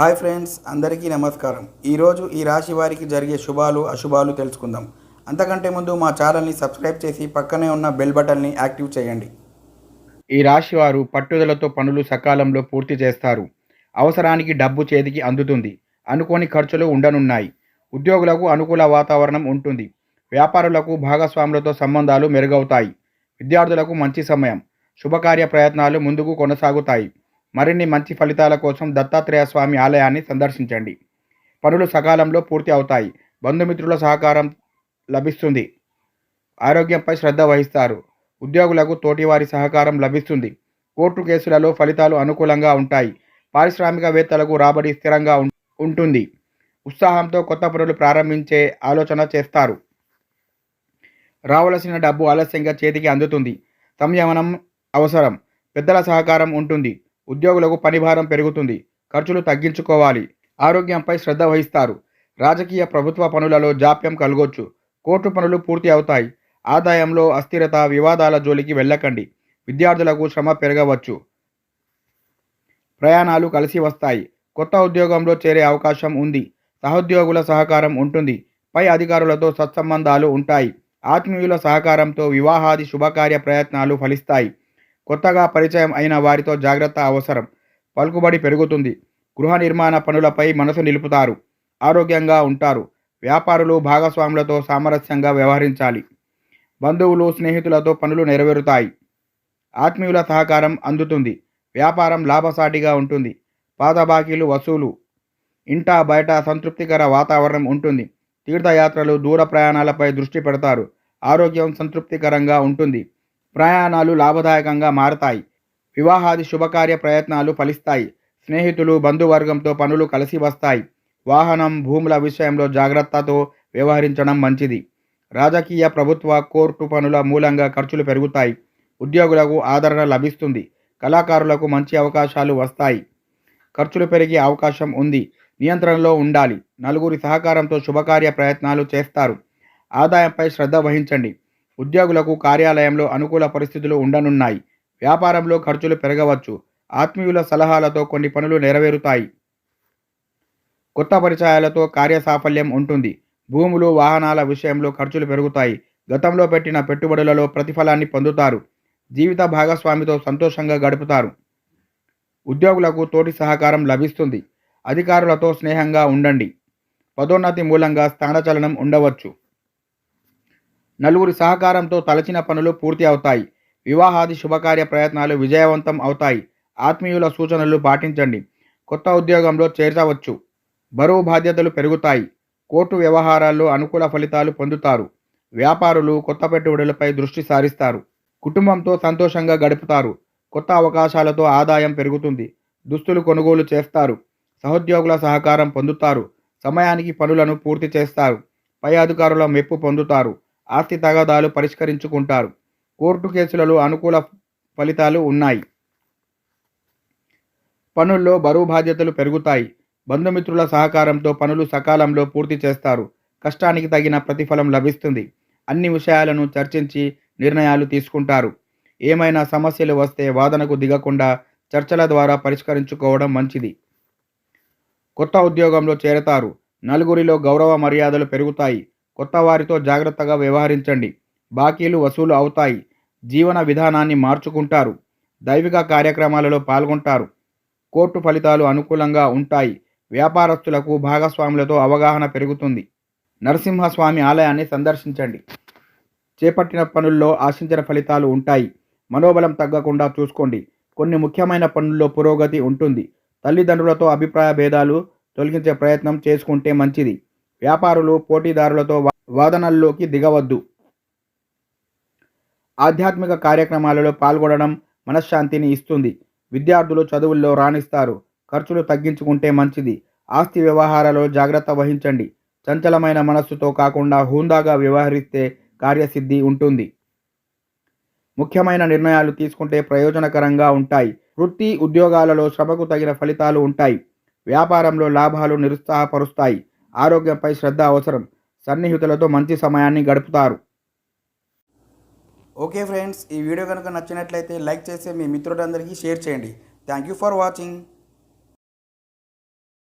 Hi friends అందరికీ నమస్కారం. ఈరోజు ఈ రాశి వారికి జరిగే శుభాలు అశుభాలు తెలుసుకుందాం. అంతకంటే ముందు మా ఛానల్ని సబ్స్క్రైబ్ చేసి పక్కనే ఉన్న బెల్ బటన్ని యాక్టివ్ చేయండి. ఈ రాశి వారు పట్టుదలతో పనులు సకాలంలో పూర్తి చేస్తారు. అవసరానికి డబ్బు చేతికి అందుతుంది. అనుకోని ఖర్చులు ఉండనున్నాయి. ఉద్యోగులకు అనుకూల వాతావరణం ఉంటుంది. వ్యాపారులకు భాగస్వాములతో సంబంధాలు మెరుగవుతాయి. విద్యార్థులకు మంచి సమయం. శుభకార్య ప్రయత్నాలు ముందుకు కొనసాగుతాయి. మరిన్ని మంచి ఫలితాల కోసం దత్తాత్రేయ స్వామి ఆలయాన్ని సందర్శించండి. పనులు సకాలంలో పూర్తి అవుతాయి. బంధుమిత్రుల సహకారం లభిస్తుంది. ఆరోగ్యంపై శ్రద్ధ వహిస్తారు. ఉద్యోగులకు తోటివారి సహకారం లభిస్తుంది. కోర్టు కేసులలో ఫలితాలు అనుకూలంగా ఉంటాయి. పారిశ్రామికవేత్తలకు రాబడి స్థిరంగా ఉంటుంది. ఉత్సాహంతో కొత్త పనులు ప్రారంభించే ఆలోచన చేస్తారు. రావలసిన డబ్బు ఆలస్యంగా చేతికి అందుతుంది. సంయమనం అవసరం. పెద్దల సహకారం ఉంటుంది. ఉద్యోగులకు పనిభారం పెరుగుతుంది. ఖర్చులు తగ్గించుకోవాలి. ఆరోగ్యంపై శ్రద్ధ వహిస్తారు. రాజకీయ ప్రభుత్వ పనులలో జాప్యం కలగొచ్చు. కోర్టు పనులు పూర్తి అవుతాయి. ఆదాయంలో అస్థిరత వివాదాల జోలికి వెళ్ళకండి. విద్యార్థులకు శ్రమ పెరగవచ్చు. ప్రయాణాలు కలిసి వస్తాయి. కొత్త ఉద్యోగంలో చేరే అవకాశం ఉంది. సహోద్యోగుల సహకారం ఉంటుంది. పై అధికారులతో సత్సంబంధాలు ఉంటాయి. ఆత్మీయుల సహకారంతో వివాహాది శుభకార్య ప్రయత్నాలు ఫలిస్తాయి. కొత్తగా పరిచయం అయిన వారితో జాగ్రత్త అవసరం. పలుకుబడి పెరుగుతుంది. గృహ నిర్మాణ పనులపై మనసు నిలుపుతారు. ఆరోగ్యంగా ఉంటారు. వ్యాపారులు భాగస్వాములతో సామరస్యంగా వ్యవహరించాలి. బంధువులు స్నేహితులతో పనులు నెరవేరుతాయి. ఆత్మీయుల సహకారం అందుతుంది. వ్యాపారం లాభసాటిగా ఉంటుంది. పాత బాకీలు వసూలు. ఇంటా బయట సంతృప్తికర వాతావరణం ఉంటుంది. తీర్థయాత్రలు దూర ప్రయాణాలపై దృష్టి పెడతారు. ఆరోగ్యం సంతృప్తికరంగా ఉంటుంది. ప్రయాణాలు లాభదాయకంగా మారతాయి. వివాహాది శుభకార్య ప్రయత్నాలు ఫలిస్తాయి. స్నేహితులు బంధువర్గంతో పనులు కలిసి వస్తాయి. వాహనం భూముల విషయంలో జాగ్రత్తతో వ్యవహరించడం మంచిది. రాజకీయ ప్రభుత్వ కోర్టు పనుల మూలంగా ఖర్చులు పెరుగుతాయి. ఉద్యోగులకు ఆదరణ లభిస్తుంది. కళాకారులకు మంచి అవకాశాలు వస్తాయి. ఖర్చులు పెరిగే అవకాశం ఉంది. నియంత్రణలో ఉండాలి. నలుగురి సహకారంతో శుభకార్య ప్రయత్నాలు చేస్తారు. ఆదాయంపై శ్రద్ధ వహించండి. ఉద్యోగులకు కార్యాలయంలో అనుకూల పరిస్థితులు ఉండనున్నాయి. వ్యాపారంలో ఖర్చులు పెరగవచ్చు. ఆత్మీయుల సలహాలతో కొన్ని పనులు నెరవేరుతాయి. కొత్త పరిచయాలతో కార్య సాఫల్యం ఉంటుంది. భూములు వాహనాల విషయంలో ఖర్చులు పెరుగుతాయి. గతంలో పెట్టిన పెట్టుబడులలో ప్రతిఫలాన్ని పొందుతారు. జీవిత భాగస్వామితో సంతోషంగా గడుపుతారు. ఉద్యోగులకు తోటి సహకారం లభిస్తుంది. అధికారులతో స్నేహంగా ఉండండి. పదోన్నతి మూలంగా స్థానచలనం ఉండవచ్చు. నలుగురి సహకారంతో తలచిన పనులు పూర్తి అవుతాయి. వివాహాది శుభకార్య ప్రయత్నాలు విజయవంతం అవుతాయి. ఆత్మీయుల సూచనలు పాటించండి. కొత్త ఉద్యోగంలో చేర్చవచ్చు. బరువు బాధ్యతలు పెరుగుతాయి. కోర్టు వ్యవహారాల్లో అనుకూల ఫలితాలు పొందుతారు. వ్యాపారులు కొత్త పెట్టుబడులపై దృష్టి సారిస్తారు. కుటుంబంతో సంతోషంగా గడుపుతారు. కొత్త అవకాశాలతో ఆదాయం పెరుగుతుంది. దుస్తులు కొనుగోలు చేస్తారు. సహోద్యోగుల సహకారం పొందుతారు. సమయానికి పనులను పూర్తి చేస్తారు. పై అధికారుల మెప్పు పొందుతారు. ఆస్తి తగాదాలు పరిష్కరించుకుంటారు. కోర్టు కేసులలో అనుకూల ఫలితాలు ఉన్నాయి. పనుల్లో బరువు బాధ్యతలు పెరుగుతాయి. బంధుమిత్రుల సహకారంతో పనులు సకాలంలో పూర్తి చేస్తారు. కష్టానికి తగిన ప్రతిఫలం లభిస్తుంది. అన్ని విషయాలను చర్చించి నిర్ణయాలు తీసుకుంటారు. ఏమైనా సమస్యలు వస్తే వాదనకు దిగకుండా చర్చల ద్వారా పరిష్కరించుకోవడం మంచిది. కొత్త ఉద్యోగంలో చేరతారు. నలుగురిలో గౌరవ మర్యాదలు పెరుగుతాయి. కొత్త వారితో జాగ్రత్తగా వ్యవహరించండి. బాకీలు వసూలు అవుతాయి. జీవన విధానాన్ని మార్చుకుంటారు. దైవిక కార్యక్రమాలలో పాల్గొంటారు. కోర్టు ఫలితాలు అనుకూలంగా ఉంటాయి. వ్యాపారస్తులకు భాగస్వాములతో అవగాహన పెరుగుతుంది. నరసింహస్వామి ఆలయాన్ని సందర్శించండి. చేపట్టిన పనుల్లో ఆశించిన ఫలితాలు ఉంటాయి. మనోబలం తగ్గకుండా చూసుకోండి. కొన్ని ముఖ్యమైన పనుల్లో పురోగతి ఉంటుంది. తల్లిదండ్రులతో అభిప్రాయ భేదాలు తొలగించే ప్రయత్నం చేసుకుంటే మంచిది. వ్యాపారులు పోటీదారులతో వాదనల్లోకి దిగవద్దు. ఆధ్యాత్మిక కార్యక్రమాలలో పాల్గొనడం మనశ్శాంతిని ఇస్తుంది. విద్యార్థులు చదువుల్లో రాణిస్తారు. ఖర్చులు తగ్గించుకుంటే మంచిది. ఆస్తి వ్యవహారాలలో జాగ్రత్త వహించండి. చంచలమైన మనస్సుతో కాకుండా హుందాగా వ్యవహరిస్తే కార్యసిద్ధి ఉంటుంది. ముఖ్యమైన నిర్ణయాలు తీసుకుంటే ప్రయోజనకరంగా ఉంటాయి. వృత్తి ఉద్యోగాలలో శ్రమకు తగిన ఫలితాలు ఉంటాయి. వ్యాపారంలో లాభాలు నిరుత్సాహపరుస్తాయి. ఆరోగ్యంపై శ్రద్ధ అవసరం. సన్నిహితులతో మంచి సమయాన్ని గడుపుతారు. ఓకే ఫ్రెండ్స్ ఈ వీడియో కనుక నచ్చినట్లయితే లైక్ చేసి మీ మిత్రులందరికీ షేర్ చేయండి. Thank you for watching.